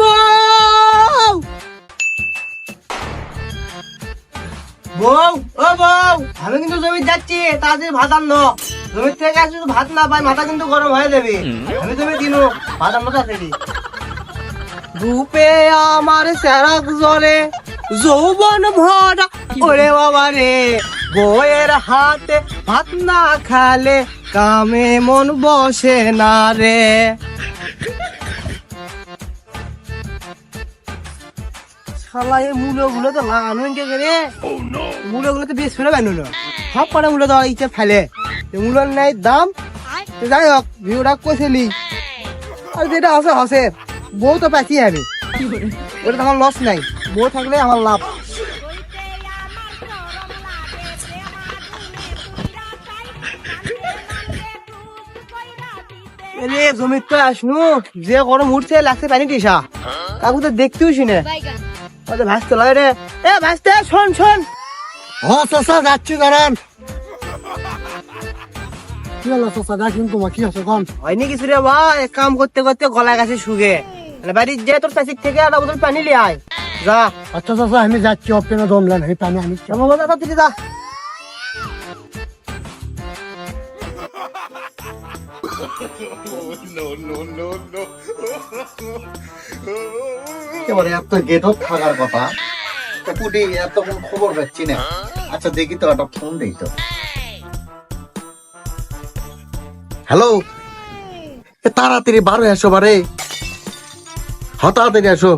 বউ বউ ও বউ আমি কিন্তু জমি যাচ্ছি ভাত আনলো। জমির থেকে ভাত না পাই মাথা কিন্তু গরম হয়ে যাবে। আমি তুমি দিনু ভাত আনলো তাড়াতাড়ি। রূপে আমার সেরাক জলে যৌবন ভরা ওরে বাবা রে। বউয়ের হাতে ভাত না খালে কামে মন বসে না রে। শালা তো নাই। থাকলে লাভ। জমির তো আসনু। যে গরম উঠছে, লাগছে পানি টিসা। কাকু তো দেখতেও শুনে। ওদের ভাসতে লাগে রে। এ ভাসতে শোন শোন। হ চাচা যাচ্ছি দাঁড়ান। কি হলো চাচা ডাকুন তোমার কি আছে কন? হয়নি কিছু রে ভাই কাম করতে করতে গলা গাছে শুগে মানে বাড়ির যে তোর চাষির থেকে একটা বোতল পানি লিয়ে আয়। যা। আচ্ছা চাচা আমি যাচ্ছি অপেনে দমলেন এই পানি আমি কেমন তো তুই যা। এবারে এত গেট থাকার কথা। পুটি এত কোন খবর পাচ্ছি না। আচ্ছা দেখি তো একটা ফোন দেই তো। হ্যালো তাড়াতাড়ি বারো এসো বারে। হ্যাঁ তাড়াতাড়ি আসো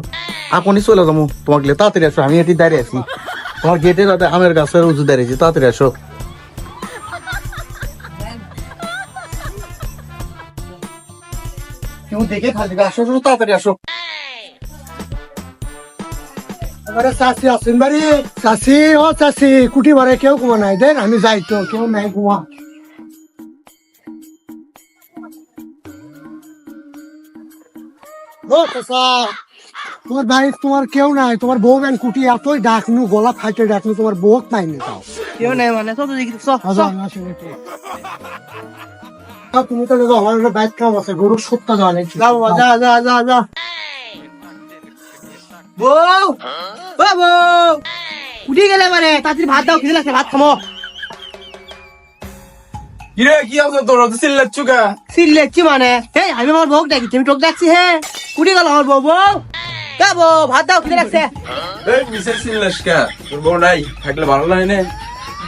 আপনি চলে যাব তোমাকে তাড়াতাড়ি আসো আমি এটি দাঁড়িয়ে আছি। তোমার গেটের আমের গাছের উঁচু দাঁড়িয়েছি তাড়াতাড়ি আসো দেখে খালি আসো, তাড়াতাড়ি আসো। এবারে চাষি আসেন বাড়ি চাষি ও চাষি কুটি বারে কেউ কুমা নাই দেন আমি যাই তো কেউ নাই ও চাচা তোমার বাড়ি তোমার কেউ নাই তোমার বউ ব্যান কুটি এতই ডাকনু গলা ফাইটে ডাকনু তোমার বউ নাই নি তাও। কেউ নাই মানে তো দেখি তুমি তো দেখো আমার বাইক কাম আছে গরুর সত্তা দেওয়া নেই যা যা যা যা। বউ! ও বউ! উঠে গেলে মানে তাড়াতাড়ি ভাত দাও খিদে লাগছে ভাত খামো। কিরে কি আছে তোর? তো কা? মানে। হে আমি আমার বউ ডাকি আমি তোকে ডাকছি হে। উঠে গেল আমার বউ বউ। কা বউ ভাত দাও খিদে লাগছে। এই কা? তোর বউ নাই থাকলে ভালো লাগে না।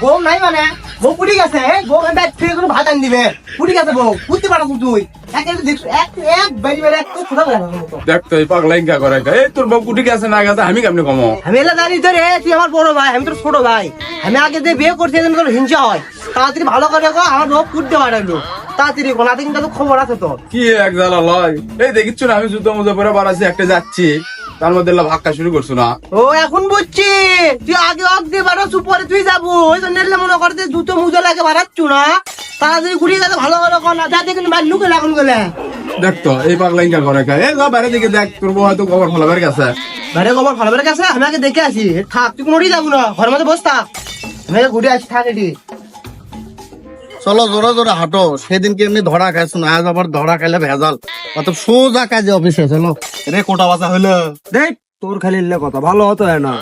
বউ নাই মানে বউ পুটি গেছে বউ ব্যাগ থেকে কোনো ভাত আনি দিবে। পুটি গেছে বউ বুঝতে পারো তুই। এই তোর কুটি গেছে না গেছে আমি কেমনে কমো? আমি এলা জানি তো রে তুই আমার বড় ভাই আমি তোর ছোট ভাই। আমি আগে যে বিয়ে করছি এজন্য তোর হিংসা হয়। তাড়াতাড়ি ভালো করে গো আমার বউ কুটতে পারল তাড়াতাড়ি গোনা দিন তো খবর আছে তোর? কি এক জ্বালা লয়। এই দেখিচ্ছ না আমি জুতো মুজো পরে বাড়াচ্ছি একটা যাচ্ছি। তার মধ্যে ভাক্কা শুরু করছ না? ও এখন বুঝছি। তুই আগে দিয়ে বাড়াচ্ছু পরে তুই যাব। ওই জন্য মনে করতে জুতো মুজো লাগে বাড়াচ্ছু না। তাড়াতাড়ি ঘুরিয়ে গেলে ভালো কর না। যাতে কিন্তু মার লুকে লাগুন গেলে। দেখ তো এই পাগলা ইনকা করে কা। এই যা বাইরে দিকে দেখ তোর বউ হয়তো খবর ফলাবার গেছে। বাইরে ভালো আমি আগে দেখে আসি। থাক তুই কোনোটি যাব না। ঘরের মধ্যে বস থাক। আমি আগে ঘুরে আসি থাক এটি। চলো জোরে জোরে হাঁটো। সেদিন কি এমনি ধরা খাইছো না আজ আবার ধরা খাইলে ভেজাল। অত সোজা কাজে অফিসে চলো। রে কোটা বাজা হইল। দেখ তোর খালি কথা ভালো হতো না।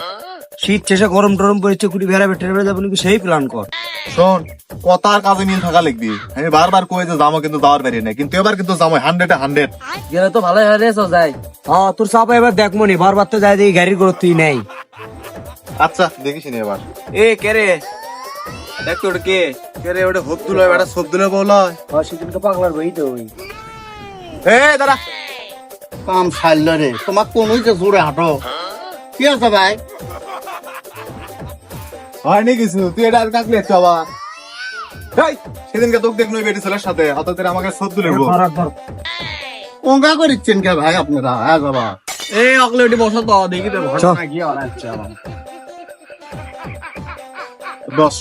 শীত শেষে গরম টরম পড়েছে কুটি বেড়াবে টেরে যাব নাকি সেই প্ল্যান কর? শোন কথার কাজে মিল থাকা লিখবি। আমি বারবার কই যে যাব কিন্তু যাওয়ার বেরিয়ে না কিন্তু এবার কিন্তু যাব হান্ড্রেড হান্ড্রেড গেলে তো ভালো হয় রে যাই। হ্যাঁ তোর চাপা এবার দেখ মনি বারবার তো যাই দেখি গাড়ির গ্রোথ তুই নেই। আচ্ছা দেখিস নি এবার। এ কে রে? দেখ তোর কে। কে রে ওটা হোপ দুলো এবার সব দুলো বলয় হ্যাঁ। সেদিনকে পাগলার বই তো ওই। এ দাঁড়া। কাম সারল রে তোমার কোন জোরে হাঁটো। কি আছে ভাই? হয়নি কিছু তুই এটা আর কাকলি আবার। এই, সেদিনকে তোকে বেটি ছেলের সাথে আমাকে দুলে ওঙ্গা করিচ্ছেন কে ভাই আপনারা? হ্যাঁ বাবা। এই অকলে ওটি বসা তো দেখি তো ঘটনা কি দশ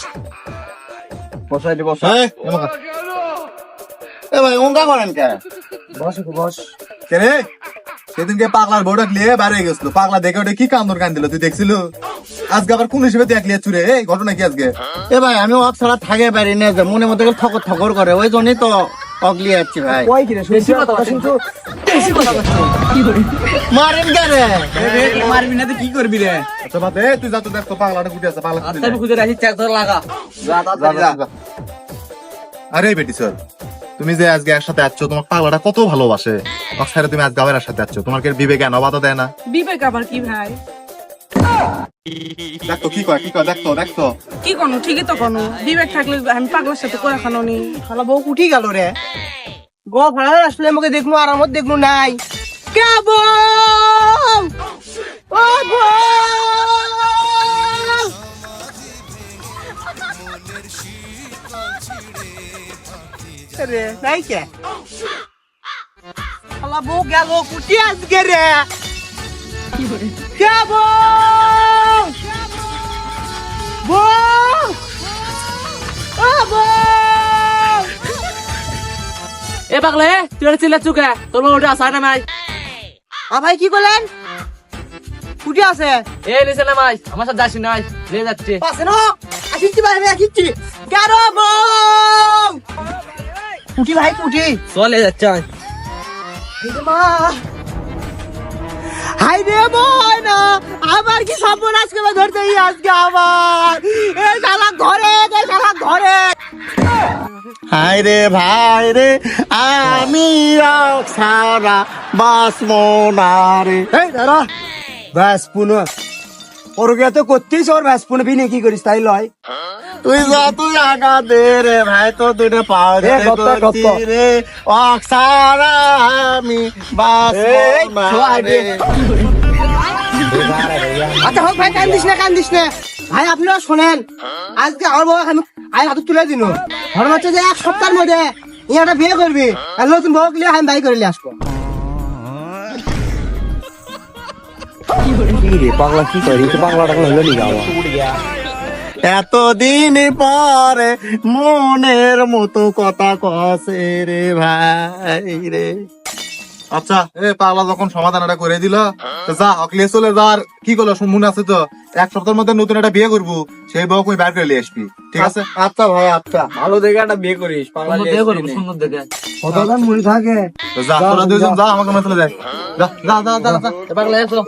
বসাই দি বস। এই, এমন এ ভাই ওঙ্গা করেন কে? বস বস। কে রে? সেদিনকে পাগলার বড় নিয়ে বাইরে গেছিল। পাগলা দেখে ওটা কি কান্দর কান দিল তুই দেখছিল? আজকে আবার কোন হিসেবে দেখলি চুরে? এই ঘটনা কি আজকে? এ ভাই আমি অক ছাড়া থাকে পারি না যে মনে মধ্যে ঠকর ঠকর করে। ওই জন্যই তো অগলি যাচ্ছি ভাই। কই কি রে বেশি কথা শুনছো? বেশি কথা করছ মারেন কেরে মারবি না তো কি করবি রে? আচ্ছা দে, তুই যা তো দেখ তো পাগলাটা কুটি আছে? পাগলা কুটি আমি খুঁজে রাখি চেক ধরে লাগা। যা, যা, যা। আরে বেটি স্যার তুমি যে আজকে একসাথে আছো তোমার পাগলাটা কত ভালোবাসে। অক্সারে তুমি আজ গাওয়ার সাথে আছো তোমার কি বিবেক অবাধ দেয় না? বিবেক আবার কি ভাই? দেখতো কি কয় কি কয় দেখতো দেখতো। কি কোনো ঠিকই তো কোনো। বিবেক থাকলে আমি পাগলার সাথে করে খানো নি শালা বউ উঠি গেল রে। গ ভাড়া আসলে আমাকে দেখনু আরামত দেখনু নাই। কে বউ? ও বউ! রে নাই কে? শালা বউ গেল কুটি আজকে রে। কে বউ? এ পাগলে তুই চিল্লা চুকে তোর মা ওটা আসায় না মাই আ ভাই কি করলেন কুটি আছে। এ না মাই আমার সাথে যাসি নাই নিয়ে যাচ্ছে। পাশে না আসিচ্ছি ভাই আমি আসিচ্ছি কেন কুটি ভাই কুটি চলে যাচ্ছে মা। হাই রে না আবার কি সর্বনাশ করে ধরতে আজকে আবার এ শালা ঘরে এ শালা ঘরে। হাই রে ভাই রে আমি সারা বাসমো না রে দাঁড়া ব্যাস পুনঃ ওর গিয়ে তো করতেইছ ওর ব্যাস পুনঃ বিনে কি করিস তাই লয়। তুই যা তুই আগা দে রে ভাই তো দুটো পাও গপ্প। রে। অক্সারা আমি বাসমো না রে। আচ্ছা হোক ভাই কান্দিস না কান্দিস না। ভাই আপনারা শোনেন। আজকে আমার আমি আই হাতে তুলে দিন। ধর্ম হচ্ছে যে এক সপ্তাহের মধ্যে ইয়াটা বিয়ে করবি, আর নতুন বউ গিয়ে আমি বাই করে আসব। পাগলা কি করি? পাগলা টাগলা হলো নি গাওয়া এতদিন পরে মনের মতো কথা কসে রে ভাই রে। আচ্ছা এ পাগলা যখন সমাধান এটা করে দিল তো যা অকলে চলে যা আর কি করল মনে আছে তো? এক সপ্তাহের মধ্যে নতুন একটা বিয়ে করব সেই বউ কই বের করে নিয়ে আসবি ঠিক আছে? আচ্ছা ভাই আচ্ছা। ভালো দেখে একটা বিয়ে করিস পাগলা বিয়ে দেখে করব সুন্দর দেখে। কতটা মুড়ি থাকে? যা তোরা দুজন যা। আমাকে মনে চলে যায় যা যা যা যা এ এসো।